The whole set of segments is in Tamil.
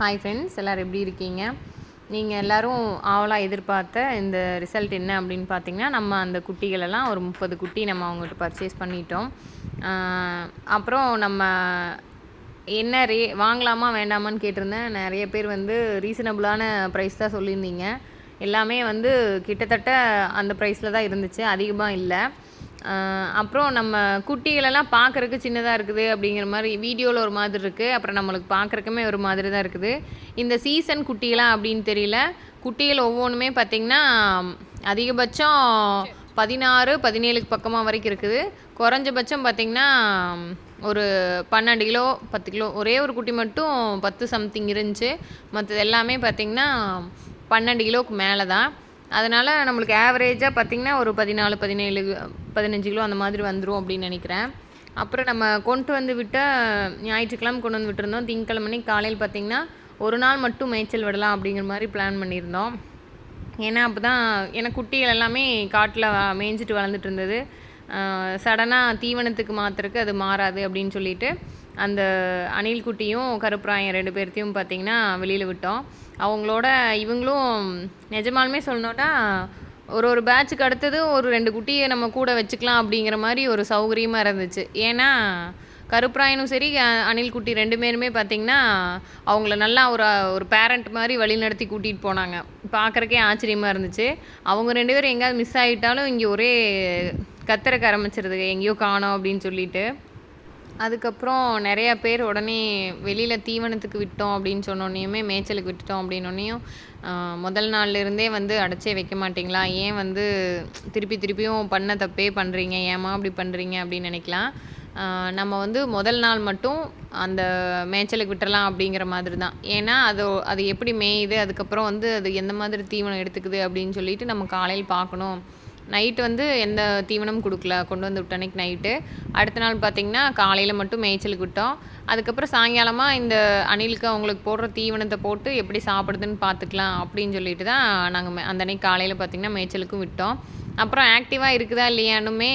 ஹாய் ஃப்ரெண்ட்ஸ் எல்லோரும் எப்படி இருக்கீங்க? நீங்கள் எல்லோரும் ஆவலாக எதிர்பார்த்த இந்த ரிசல்ட் என்ன அப்படின்னு பார்த்தீங்கன்னா நம்ம அந்த குட்டிகளெல்லாம் ஒரு முப்பது குட்டி நம்ம அவங்ககிட்ட பர்ச்சேஸ் பண்ணிட்டோம். அப்புறம் நம்ம என்ன ரே வாங்கலாமா வேண்டாமான்னு கேட்டிருந்தேன். நிறைய பேர் வந்து ரீசனபிளான ப்ரைஸ் தான் சொல்லியிருந்தீங்க. எல்லாமே வந்து கிட்டத்தட்ட அந்த ப்ரைஸில் தான் இருந்துச்சு. அதிகமாக இல்லை. அப்புறம் நம்ம குட்டிகளெல்லாம் பார்க்குறக்கு சின்னதாக இருக்குது அப்படிங்கிற மாதிரி வீடியோவில் ஒரு மாதிரி இருக்குது அப்புறம் நம்மளுக்கு பார்க்குறக்குமே ஒரு மாதிரி தான் இருக்குது. இந்த சீசன் குட்டிகளாம் அப்படின்னு தெரியல. குட்டிகள் ஒவ்வொன்றுமே பார்த்திங்கன்னா அதிகபட்சம் பதினாறு பதினேழுக்கு பக்கமாக வரைக்கும் இருக்குது. குறைஞ்சபட்சம் பார்த்திங்கன்னா ஒரு பன்னெண்டு கிலோ பத்து கிலோ ஒரே ஒரு குட்டி மட்டும் பத்து சம்திங் இருந்துச்சு. மற்றது எல்லாமே பார்த்திங்கன்னா பன்னெண்டு கிலோவுக்கு மேலே தான் அதனால் நம்மளுக்கு ஆவரேஜாக பார்த்திங்கன்னா ஒரு பதினாலு பதினேழு பதினஞ்சு கிலோ அந்த மாதிரி வந்துடும் அப்படின்னு நினைக்கிறேன். அப்புறம் நம்ம கொண்டு வந்து விட்டால் ஞாயிற்றுக்கிழமை கொண்டு வந்து விட்டுருந்தோம். திங்கக்கிழமை காலையில் பார்த்திங்கன்னா ஒரு நாள் மட்டும் மேய்ச்சல் விடலாம் அப்படிங்கிற மாதிரி பிளான் பண்ணியிருந்தோம். ஏன்னா அப்போ தான் எனக்கு குட்டிகள் எல்லாமே காட்டில் மேய்ஞ்சிட்டு வளர்ந்துட்டு இருந்தது. சடனாக தீவனத்துக்கு மாத்திரக்கு அது மாறாது அப்படின்னு சொல்லிட்டு அந்த அணில் குட்டியும் கருப்பராயன் ரெண்டு பேர்த்தையும் பார்த்திங்கன்னா வெளியில் விட்டோம். அவங்களோட இவங்களும் நிஜமாலுமே சொல்லணுன்னா ஒரு ஒரு பேட்சுக்கு அடுத்தது ஒரு ரெண்டு குட்டியை நம்ம கூட வச்சுக்கலாம் அப்படிங்கிற மாதிரி ஒரு சௌகரியமாக இருந்துச்சு. ஏன்னா கருப்பராயனும் சரி அணில் குட்டி ரெண்டு பேருமே பார்த்திங்கன்னா அவங்கள நல்லா ஒரு ஒரு பேரண்ட் மாதிரி வழிநடத்தி கூட்டிகிட்டு போனாங்க. பார்க்குறக்கே ஆச்சரியமாக இருந்துச்சு. அவங்க ரெண்டு பேரும் எங்கேயாவது மிஸ் ஆகிட்டாலும் இங்கே ஒரே கத்திரக்க ஆரம்பிச்சிருது எங்கேயோ காணோம் அப்படின்னு சொல்லிட்டு. அதுக்கப்புறம் நிறையா பேர் உடனே வெளியில் தீவனத்துக்கு விட்டோம் அப்படின்னு சொன்னோன்னையுமே மேய்ச்சலுக்கு விட்டுட்டோம் அப்படின்னோடனையும் முதல் நாள்லேருந்தே வந்து அடைச்சே வைக்க மாட்டிங்களா? ஏன் வந்து திருப்பி திருப்பியும் பண்ண தப்பே பண்ணுறீங்க ஏமா அப்படி பண்ணுறீங்க அப்படின்னு நினைக்கலாம். நம்ம வந்து முதல் நாள் மட்டும் அந்த மேய்ச்சலுக்கு விட்டுறலாம் அப்படிங்கிற மாதிரி தான். ஏன்னா அது அது எப்படி மேயுது? அதுக்கப்புறம் வந்து அது எந்த மாதிரி தீவனம் எடுத்துக்குது அப்படின்னு சொல்லிட்டு நம்ம காலையில் பார்க்கணும். நைட்டு வந்து எந்த தீவனமும் கொடுக்கல கொண்டு வந்து விட்ட அன்னைக்கு நைட்டு. அடுத்த நாள் பார்த்திங்கன்னா காலையில் மட்டும் மேய்ச்சலுக்கு விட்டோம். அதுக்கப்புறம் சாயங்காலமாக இந்த அணிலுக்கு அவங்களுக்கு போடுற தீவனத்தை போட்டு எப்படி சாப்பிடுதுன்னு பார்த்துக்கலாம் அப்படின்னு சொல்லிட்டு தான் நாங்கள் அந்த அன்னைக்கு காலையில் பார்த்திங்கன்னா மேய்ச்சலுக்கும் விட்டோம். அப்புறம் ஆக்டிவாக இருக்குதா இல்லையானுமே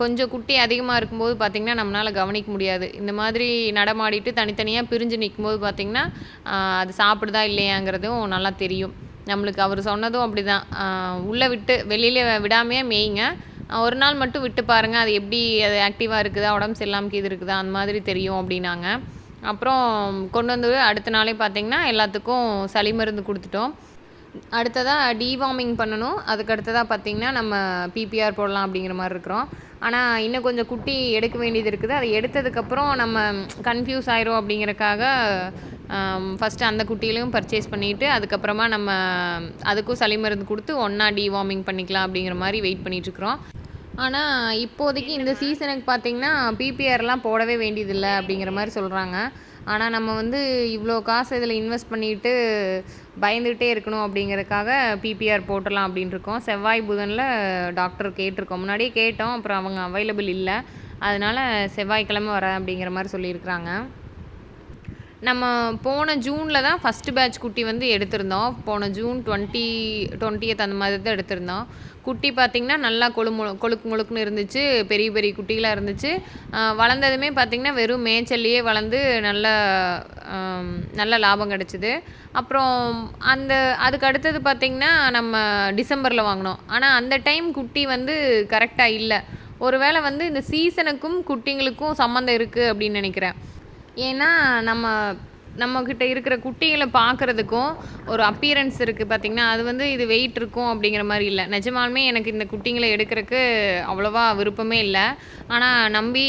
கொஞ்சம் குட்டி அதிகமாக இருக்கும்போது பார்த்திங்கன்னா நம்மளால் கவனிக்க முடியாது. இந்த மாதிரி நடமாடிட்டு தனித்தனியாக பிரிஞ்சு நிற்கும்போது பார்த்திங்கன்னா அது சாப்பிடுதா இல்லையாங்கிறதும் நல்லா தெரியும். நம்மளுக்கு அவர் சொன்னதும் அப்படி தான் உள்ளே விட்டு வெளியில் விடாமையே மேய்ங்க. ஒரு நாள் மட்டும் விட்டு பாருங்கள் அது எப்படி அது ஆக்டிவாக இருக்குதா? உடம்பு சரியில்லாமல் இது இருக்குதா? அந்த மாதிரி தெரியும் அப்படின்னாங்க. அப்புறம் கொண்டு வந்து அடுத்த நாளே பார்த்திங்கன்னா எல்லாத்துக்கும் சளி மருந்து கொடுத்துட்டோம். அடுத்ததாக டிவார்மிங் பண்ணணும். அதுக்கு அடுத்ததாக பார்த்திங்கன்னா நம்ம பிபிஆர் போடலாம் அப்படிங்கிற மாதிரி இருக்கிறோம். ஆனால் இன்னும் கொஞ்சம் குட்டி எடுக்க வேண்டியது இருக்குது. அதை எடுத்ததுக்கப்புறம் நம்ம கன்ஃபியூஸ் ஆயிரும் அப்படிங்கிறக்காக ஃபஸ்ட்டு அந்த குட்டியிலையும் பர்ச்சேஸ் பண்ணிவிட்டு அதுக்கப்புறமா நம்ம அதுக்கும் சளி மருந்து கொடுத்து ஒன்றா டிவார்மிங் பண்ணிக்கலாம் அப்படிங்கிற மாதிரி வெயிட் பண்ணிகிட்ருக்குறோம் ஆனால் இப்போதைக்கு இந்த சீசனுக்கு பார்த்திங்கன்னா பிபிஆர்லாம் போடவே வேண்டியதில்லை அப்படிங்கிற மாதிரி சொல்கிறாங்க ஆனால் நம்ம வந்து இவ்வளோ காசு இதில் இன்வெஸ்ட் பண்ணிவிட்டு பயந்துகிட்டே இருக்கணும் அப்படிங்கிறதுக்காக பிபிஆர் போட்டலாம் அப்படின்னு இருக்கோம். செவ்வாய் புதனில் டாக்டர் கேட்டிருக்கோம். முன்னாடியே கேட்டோம் அப்புறம் அவங்க அவைலபிள் இல்லை. அதனால் செவ்வாய்க்கிழமை வரேன் அப்படிங்கிற மாதிரி சொல்லியிருக்கிறாங்க. நம்ம போன ஜூனில் தான் ஃபஸ்ட்டு பேட்ச் குட்டி வந்து எடுத்திருந்தோம். போன ஜூன் டுவெண்ட்டி டுவெண்ட்டியத் அந்த மாதிரி தான் எடுத்திருந்தோம். குட்டி பார்த்திங்கன்னா நல்லா கொழு கொழுக்கு முழுக்குன்னு இருந்துச்சு. பெரிய பெரிய குட்டிகளாக இருந்துச்சு. வளர்ந்ததுமே பார்த்திங்கன்னா வெறும் மேய்ச்சல்லையே வளர்ந்து நல்ல நல்ல லாபம் கிடச்சிது. அப்புறம் அந்த அதுக்கு அடுத்தது பார்த்திங்கன்னா நம்ம டிசம்பரில் வாங்கினோம். ஆனால் அந்த டைம் குட்டி வந்து கரெக்டாக இல்லை. ஒருவேளை வந்து இந்த சீசனுக்கும் குட்டிங்களுக்கும் சம்மந்தம் இருக்குது அப்படின்னு நினைக்கிறேன். ஏன்னா நம்ம நம்மக்கிட்ட இருக்கிற குட்டிகளை பார்க்குறதுக்கும் ஒரு அப்பியரன்ஸ் இருக்குது பார்த்திங்கன்னா அது வந்து இது வெயிட் இருக்கும் அப்படிங்கிற மாதிரி இல்லை. நிஜமாலுமே எனக்கு இந்த குட்டிங்களை எடுக்கிறதுக்கு அவ்வளோவா விருப்பமே இல்லை. ஆனால் நம்பி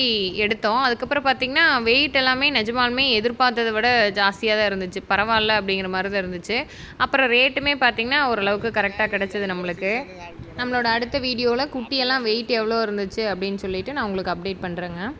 எடுத்தோம். அதுக்கப்புறம் பார்த்திங்கன்னா வெயிட் எல்லாமே நிஜமாலுமே எதிர்பார்த்ததை விட ஜாஸ்தியாக தான் இருந்துச்சு. பரவாயில்ல அப்படிங்கிற மாதிரி தான் இருந்துச்சு. அப்புறம் ரேட்டுமே பார்த்திங்கன்னா ஓரளவுக்கு கரெக்டாக கிடச்சிது நம்மளுக்கு. நம்மளோட அடுத்த வீடியோவில் குட்டியெல்லாம் வெயிட் எவ்வளோ இருந்துச்சு அப்படின்னு சொல்லிட்டு நான் உங்களுக்கு அப்டேட் பண்ணுறேங்க